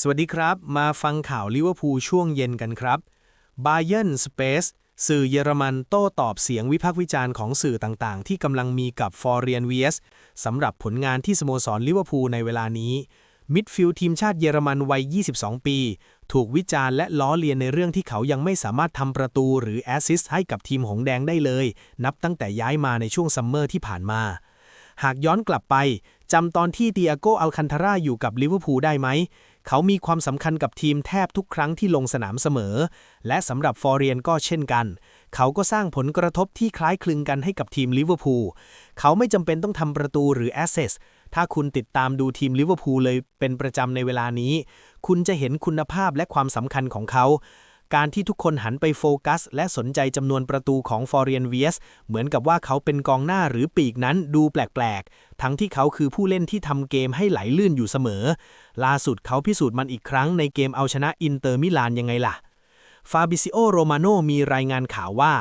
สวัสดีครับ มาฟังข่าวลิเวอร์พูลช่วงเย็นกันครับ Bayern Space สื่อเยอรมันโต้ตอบเสียงวิพากษ์วิจารณ์ของสื่อต่างๆ ที่กำลังมีกับฟอร์เรียน VS สำหรับผลงานที่สโมสรลิเวอร์พูลในเวลานี้ มิดฟิลด์ทีมชาติเยอรมันวัย 22 ปี ถูกวิจารณ์และล้อเลียนในเรื่องที่เขายังไม่สามารถทำประตูหรือแอสซิสต์ให้กับทีมหงแดงได้เลย นับตั้งแต่ย้ายมาในช่วงซัมเมอร์ที่ผ่านมา หากย้อนกลับไปจำตอนที่เตียโกอัลคันทาร่าอยู่กับลิเวอร์พูลได้ไหม เขามีความสำคัญกับทีมแทบทุกครั้งที่ลงสนามเสมอ และสำหรับฟอร์เรียนก็เช่นกัน เขาก็สร้างผลกระทบที่คล้ายคลึงกันให้กับทีมลิเวอร์พูล เขาไม่จำเป็นต้องทำประตูหรือแอสเซสถ้าคุณติดตามดูทีมลิเวอร์พูลเลยเป็นประจำในเวลานี้ คุณจะเห็นคุณภาพและความสำคัญของเขา การที่ทุกคนหันไปโฟกัส และสนใจจำนวนประตูของฟอร์เรียนเวียสเหมือนกับว่าเขาเป็นกองหน้าหรือปีกนั้นดูแปลกๆ ทั้งที่เขาคือผู้เล่นที่ทำเกมให้ไหลลื่นอยู่เสมอ ล่าสุดเขาพิสูจน์มันอีกครั้งในเกมเอาชนะอินเตอร์มิลานยังไงล่ะฟาบิซิโอ โรมาโนมีรายงานข่าวว่า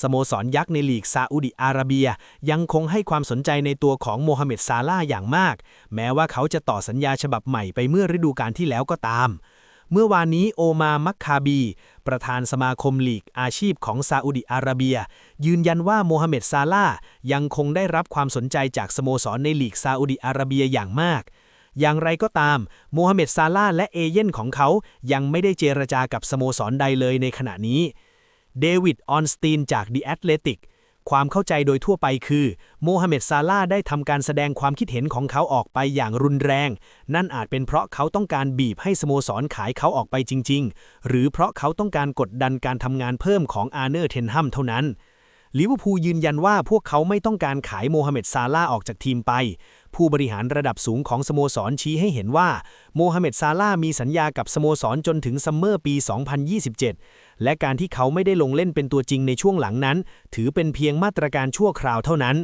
สโมสรยักษ์ในลีกซาอุดิอาระเบีย ยังคงให้ความสนใจในตัวของโมฮัมเหม็ดซาลาห์อย่างมาก แม้ว่าเขาจะต่อสัญญาฉบับใหม่ไปเมื่อฤดูกาลที่แล้วก็ตาม เมื่อวานนี้โอมามักคาบี ประธานสมาคมลีกอาชีพของซาอุดิอาระเบีย ยืนยันว่าโมฮัมเหม็ดซาลาห์ยังคงได้รับความสนใจจากสโมสรในลีกซาอุดิอาระเบียอย่างมาก อย่างไรก็ตามโมฮัมเหม็ดซาลาห์และเอเย่นของเขายังไม่ได้เจรจากับสโมสรใดเลยในขณะนี้ เดวิด ออนสตีนจาก The Athletic ความเข้าใจโดยทั่วไปคือ โมฮัมเหม็ดซาลาได้ทำการแสดงความคิดเห็นของเขาออกไปอย่างรุนแรง นั่นอาจเป็นเพราะเขาต้องการบีบให้สโมสรขายเขาออกไปจริง ๆ หรือเพราะเขาต้องการกดดันการทำงานเพิ่มของอาร์เนอร์เทนฮัมเท่านั้นลิเวอร์พูลยืนยันว่าพวกเขาไม่ต้องการขายโมฮัมเหม็ดซาลาออกจากทีมไป ผู้บริหารระดับสูงของสโมสรชี้ให้เห็นว่า โมฮัมเหม็ดซาลาห์มีสัญญากับสโมสรจนถึงซัมเมอร์ปี 2027 และการที่เขาไม่ได้ลงเล่นเป็นตัวจริงในช่วงหลังนั้น ถือเป็นเพียงมาตรการชั่วคราวเท่านั้น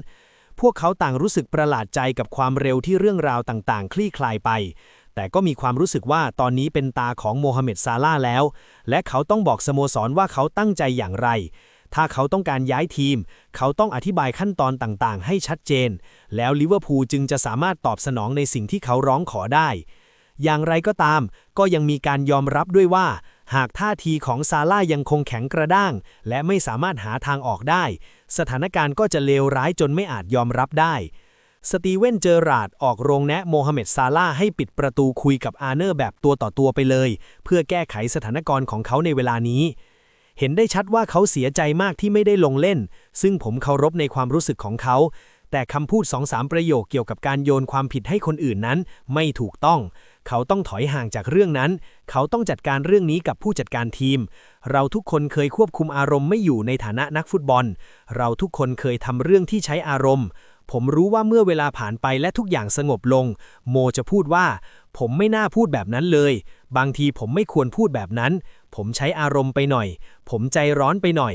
พวกเขาต่างรู้สึกประหลาดใจกับความเร็วที่เรื่องราวต่างๆ คลี่คลายไป แต่ก็มีความรู้สึกว่าตอนนี้เป็นตาของโมฮัมเหม็ดซาลาห์แล้ว และเขาต้องบอกสโมสรว่าเขาตั้งใจอย่างไร ถ้าเขาต้องการย้ายทีม เขาต้องอธิบายขั้นตอนต่างๆ ให้ชัดเจน แล้วลิเวอร์พูลจึงจะสามารถตอบสนองในสิ่งที่เขาร้องขอได้ อย่างไรก็ตาม ก็ยังมีการยอมรับด้วยว่า หากท่าทีของซาร่ายังคงแข็งกระด้าง และไม่สามารถหาทางออกได้ สถานการณ์ก็จะเลวร้ายจนไม่อาจยอมรับได้สตีเวนเจอราดออกโรงแนะโมฮัมเหม็ดซาลาให้ปิดประตูคุยกับอาร์เนอร์แบบตัวต่อตัวไปเลย เพื่อแก้ไขสถานการณ์ของเขาในเวลานี้ เห็นได้ชัดว่าเขาเสียใจมากที่ไม่ได้ลงเล่น ซึ่งผมเคารพในความรู้สึกของเขา แต่คำพูดสองสามประโยคเกี่ยวกับการโยนความผิดให้คนอื่นนั้น ไม่ถูกต้อง เขาต้องถอยห่างจากเรื่องนั้น เขาต้องจัดการเรื่องนี้กับผู้จัดการทีม เราทุกคนเคยควบคุมอารมณ์ไม่อยู่ในฐานะนักฟุตบอล เราทุกคนเคยทำเรื่องที่ใช้อารมณ์ ผมรู้ว่าเมื่อเวลาผ่านไปและทุกอย่างสงบลง โมจะพูดว่า ผมไม่น่าพูดแบบนั้นเลย บางทีผมไม่ควรพูดแบบนั้น ผมใช้อารมณ์ไปหน่อย ผมใจร้อนไปหน่อย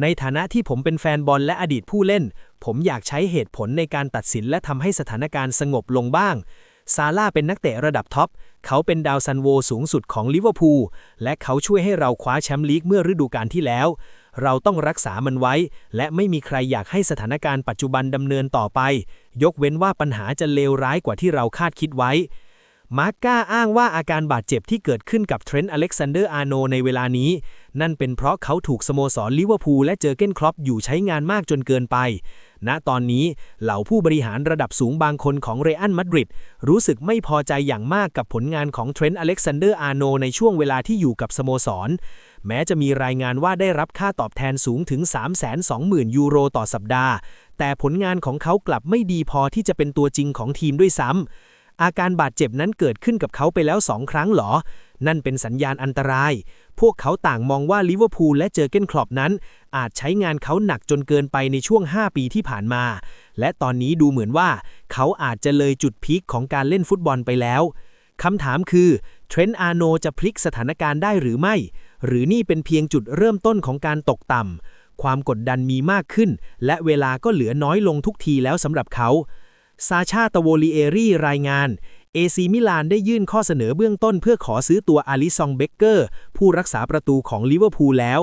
ในฐานะที่ผมเป็นแฟนบอลและอดีตผู้เล่น ผมอยากใช้เหตุผลในการตัดสินและทำให้สถานการณ์สงบลงบ้าง ซาร่าเป็นนักเตะระดับท็อป เขาเป็นดาวซันโวสูงสุดของลิเวอร์พูล และเขาช่วยให้เราคว้าแชมป์ลีกเมื่อฤดูกาลที่แล้ว เราต้องรักษามันไว้ และไม่มีใครอยากให้สถานการณ์ปัจจุบันดำเนินต่อไป ยกเว้นว่าปัญหาจะเลวร้ายกว่าที่เราคาดคิดไว้ มาร์ก้าอ้างว่าอาการบาดเจ็บที่เกิดขึ้นกับเทรนต์อเล็กซานเดอร์อาร์โนในเวลานี้ นั่นเป็นเพราะเขาถูกสโมสรลิเวอร์พูลและเจอเก้นครอปอยู่ใช้งานมากจนเกินไป ณตอนนี้เหล่าผู้บริหารระดับสูงบางคนของเรอัลมาดริดรู้สึกไม่พอใจอย่างมากกับผลงานของเทรนต์อเล็กซานเดอร์อาร์โนในช่วงเวลาที่อยู่กับสโมสร แม้จะมีรายงานว่าได้รับค่าตอบแทนสูงถึง 320,000 ยูโรต่อสัปดาห์ แต่ผลงานของเขากลับไม่ดีพอที่จะเป็นตัวจริงของทีมด้วยซ้ำ อาการบาดเจ็บนั้นเกิดขึ้นกับเขาไปแล้วสองครั้งหรอ นั่นเป็นสัญญาณอันตราย พวกเขาต่างมองว่าลิเวอร์พูลและเจอเก้นคลอปนั้น อาจใช้งานเขาหนักจนเกินไปในช่วง 5 ปีที่ผ่านมา และตอนนี้ดูเหมือนว่า เขาอาจจะเลยจุดพีคของการเล่นฟุตบอลไปแล้วคำถามคือเทรนต์อาร์โนจะพลิกสถานการณ์ได้หรือไม่ หรือนี่เป็นเพียงจุดเริ่มต้นของการตกต่ำความกดดันมีมากขึ้น และเวลาก็เหลือน้อยลงทุกทีแล้วสำหรับเขา ซาชาตโวลีเอรี่รายงานเอซีมิลานได้ยื่นข้อเสนอเบื้องต้นเพื่อขอซื้อตัวอาลิซองเบเกอร์ ผู้รักษาประตูของลิเวอร์พูลแล้ว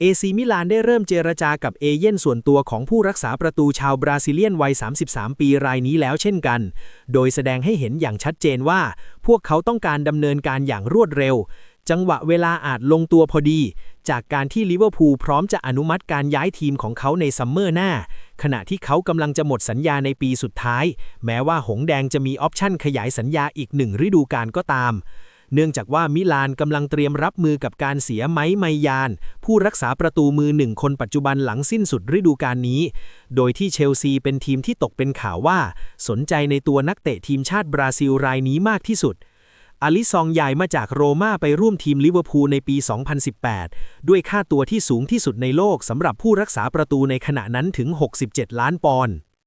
เอซีมิลานได้เริ่มเจรจากับเอเย่นส่วนตัวของผู้รักษาประตูชาวบราซิเลียนวัย 33 ปีรายนี้แล้วเช่นกัน โดยแสดงให้เห็นอย่างชัดเจนว่า พวกเขาต้องการดำเนินการอย่างรวดเร็ว จังหวะเวลาอาจลงตัวพอดี จากการที่ลิเวอร์พูลพร้อมจะอนุมัติการย้ายทีมของเขาในซัมเมอร์หน้า ขณะที่เขากำลังจะหมดสัญญาในปีสุดท้าย แม้ว่าหงแดงจะมีออปชั่นขยายสัญญาอีกหนึ่งฤดูกาลก็ตาม เนื่องจากว่ามิลานกำลังเตรียมรับมือกับการเสียไม้ไมยาน ผู้รักษาประตูมือหนึ่งคนปัจจุบันหลังสิ้นสุดฤดูกาลนี้ โดยที่เชลซีเป็นทีมที่ตกเป็นข่าวว่า สนใจในตัวนักเตะทีมชาติบราซิลรายนี้มากที่สุด อลิซองย้ายมาจากโรม่าไปร่วมทีมลิเวอร์พูลในปี 2018 ด้วยค่าตัวที่สูงที่สุดในโลกสำหรับผู้รักษาประตูในขณะนั้นถึง 67 ล้านปอนด์